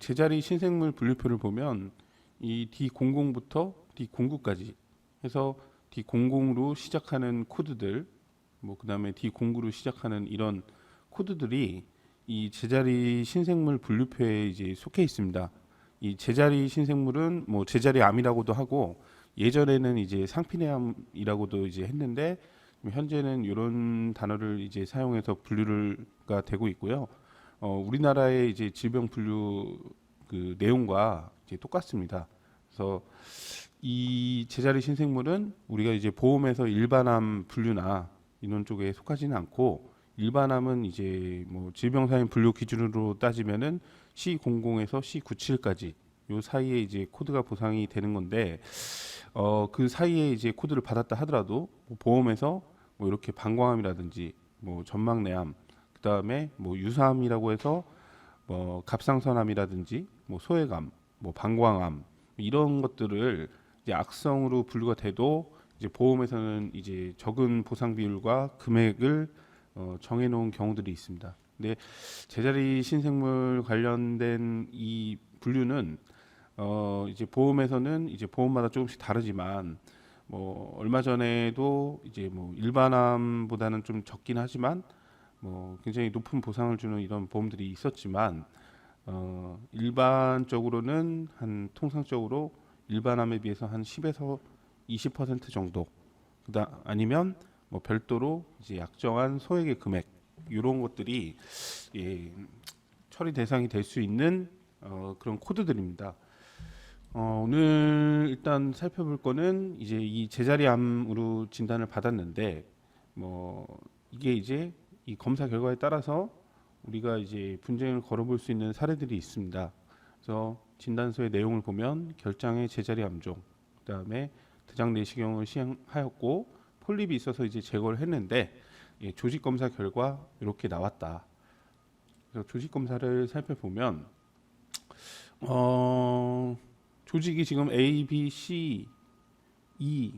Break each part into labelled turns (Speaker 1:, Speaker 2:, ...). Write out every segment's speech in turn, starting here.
Speaker 1: 제자리 신생물 분류표를 보면 이 D00부터 D09까지 해서 D00로 시작하는 코드들 뭐 그다음에 D09로 시작하는 이런 코드들이 이 제자리 신생물 분류표에 이제 속해 있습니다. 이 제자리 신생물은 뭐 제자리 암이라고도 하고 예전에는 이제 상피내암이라고도 이제 했는데 현재는 이런 단어를 이제 사용해서 분류가 되고 있고요. 어, 우리나라의 이제 질병 분류 그 내용과 이제 똑같습니다. 그래서 이 제자리 신생물은 우리가 이제 보험에서 일반암 분류나 이런 쪽에 속하지는 않고 일반암은 이제 뭐 질병사인 분류 기준으로 따지면은 C00에서 C97까지 요 사이에 이제 코드가 보상이 되는 건데 어 그 사이에 이제 코드를 받았다 하더라도 뭐 보험에서 뭐 이렇게 방광암이라든지 뭐 전막내암 그다음에 뭐 유사암이라고 해서 뭐 갑상선암이라든지 뭐 소외감 뭐 방광암 이런 것들을 이제 악성으로 분류가 돼도 이제 보험에서는 이제 적은 보상 비율과 금액을 어, 정해놓은 경우들이 있습니다. 근데 제자리 신생물 관련된 이 분류는 어, 이제 보험에서는 이제 보험마다 조금씩 다르지만 뭐 얼마 전에도 이제 뭐 일반암보다는 좀 적긴 하지만 뭐 굉장히 높은 보상을 주는 이런 보험들이 있었지만 어, 일반적으로는 한 통상적으로 일반암에 비해서 한 10에서 20% 정도 그다 아니면 뭐 별도로 이제 약정한 소액의 금액 이런 것들이 예, 처리 대상이 될 수 있는 어, 그런 코드들입니다. 어, 오늘 일단 살펴볼 거는 이제 이 제자리암으로 진단을 받았는데 뭐 이게 이제 이 검사 결과에 따라서 우리가 이제 분쟁을 걸어볼 수 있는 사례들이 있습니다. 그래서 진단서의 내용을 보면 결장의 제자리 암종, 그다음에 대장 내시경을 시행하였고 폴립이 있어서 이제 제거를 했는데 예, 조직 검사 결과 이렇게 나왔다. 그래서 조직 검사를 살펴보면 어, 조직이 지금 A, B, C, E,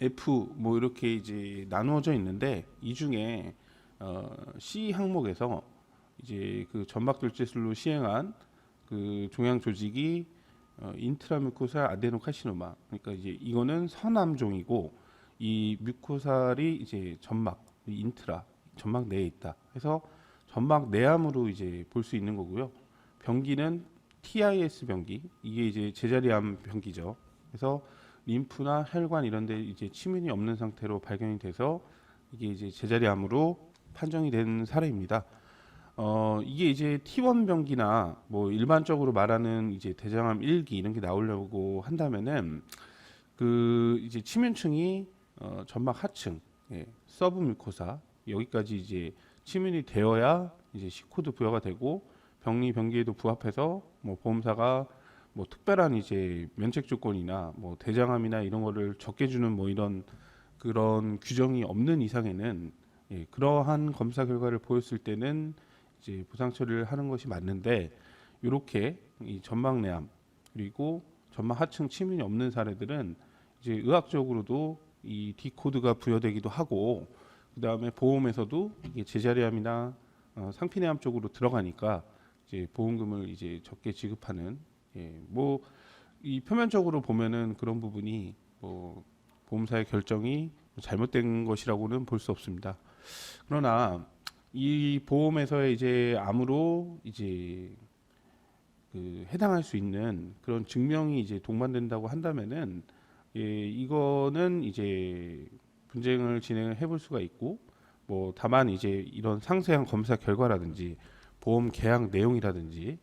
Speaker 1: F 뭐 이렇게 이제 나누어져 있는데 이 중에 어, C 항목에서 이제 그 점막 돌제술로 시행한 그 종양 조직이 어, 인트라뮤코사 아데노카시노마 그러니까 이제 이거는 선암종이고 이 뮤코살이 이제 점막 이 인트라 점막 내에 있다. 해서 점막 내암으로 이제 볼 수 있는 거고요. 병기는 TIS 병기 이게 이제 제자리암 병기죠. 그래서 림프나 혈관 이런 데 이제 침인이 없는 상태로 발견이 돼서 이게 이제 제자리암으로 판정이 된 사례입니다. 어 이게 이제 T1 병기나 뭐 일반적으로 말하는 이제 대장암 1기 이런 게 나오려고 한다면은 그 이제 치면층이 어 점막 하층 예, 서브 뮤코사 여기까지 이제 치면이 되어야 이제 C 코드 부여가 되고 병리 병기에도 부합해서 뭐 보험사가 뭐 특별한 이제 면책 조건이나 뭐 대장암이나 이런 거를 적게 주는 뭐 이런 그런 규정이 없는 이상에는 예, 그러한 검사 결과를 보였을 때는 이제 보상 처리를 하는 것이 맞는데 이렇게 이 전막내암 그리고 전막 하층 치민이 없는 사례들은 이제 의학적으로도 이 D 코드가 부여되기도 하고 그 다음에 보험에서도 이게 제자리암이나 어, 상피내암 쪽으로 들어가니까 이제 보험금을 이제 적게 지급하는 예, 뭐 이 표면적으로 보면은 그런 부분이 뭐 보험사의 결정이 잘못된 것이라고는 볼 수 없습니다. 그러나 이 보험에서의 이제 암으로 이제 그 해당할 수 있는 그런 증명이 이제 동반된다고 한다면은 예, 이거는 이제 분쟁을 진행을 해볼 수가 있고 뭐 다만 이제 이런 상세한 검사 결과라든지 보험 계약 내용이라든지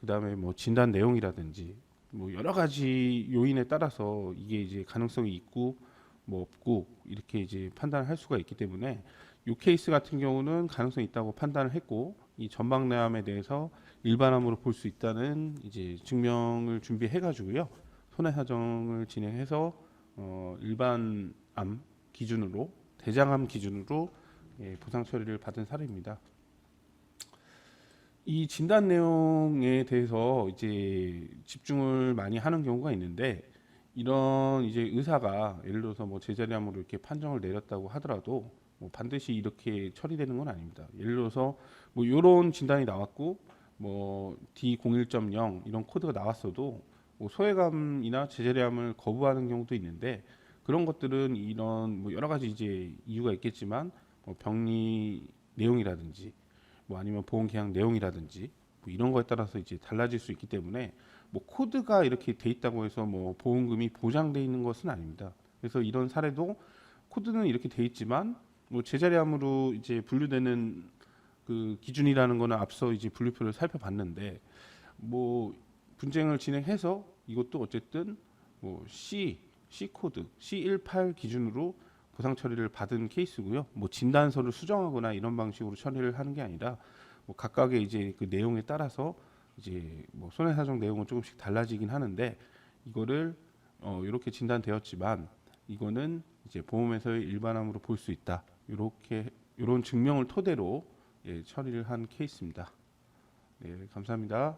Speaker 1: 그다음에 뭐 진단 내용이라든지 뭐 여러 가지 요인에 따라서 이게 이제 가능성이 있고 뭐 없고 이렇게 이제 판단을 할 수가 있기 때문에 이 케이스 같은 경우는 가능성이 있다고 판단을 했고 이 전방내암에 대해서 일반암으로 볼 수 있다는 이제 증명을 준비해 가지고요 손해 사정을 진행해서 어 일반암 기준으로 대장암 기준으로 예, 보상 처리를 받은 사례입니다. 이 진단 내용에 대해서 이제 집중을 많이 하는 경우가 있는데 이런 이제 의사가 예를 들어서 뭐 제자리암으로 이렇게 판정을 내렸다고 하더라도 뭐 반드시 이렇게 처리되는 건 아닙니다. 예를 들어서 뭐 이런 진단이 나왔고 뭐 D01.0 이런 코드가 나왔어도 뭐 소외감이나 제재함을 거부하는 경우도 있는데 그런 것들은 이런 뭐 여러 가지 이제 이유가 있겠지만 뭐 병리 내용이라든지 뭐 아니면 보험 계약 내용이라든지 뭐 이런 거에 따라서 이제 달라질 수 있기 때문에 뭐 코드가 이렇게 돼 있다고 해서 뭐 보험금이 보장돼 있는 것은 아닙니다. 그래서 이런 사례도 코드는 이렇게 돼 있지만 뭐 제자리함으로 이제 분류되는 그 기준이라는 거는 앞서 이제 분류표를 살펴봤는데 뭐 분쟁을 진행해서 이것도 어쨌든 뭐 C C 코드 C18 기준으로 보상 처리를 받은 케이스고요. 뭐 진단서를 수정하거나 이런 방식으로 처리를 하는 게 아니라 뭐 각각의 이제 그 내용에 따라서 이제 뭐 손해 사정 내용은 조금씩 달라지긴 하는데 이거를 어 이렇게 진단되었지만 이거는 이제 보험에서의 일반함으로 볼 수 있다. 이렇게 이런 증명을 토대로 예, 처리를 한 케이스입니다. 네, 감사합니다.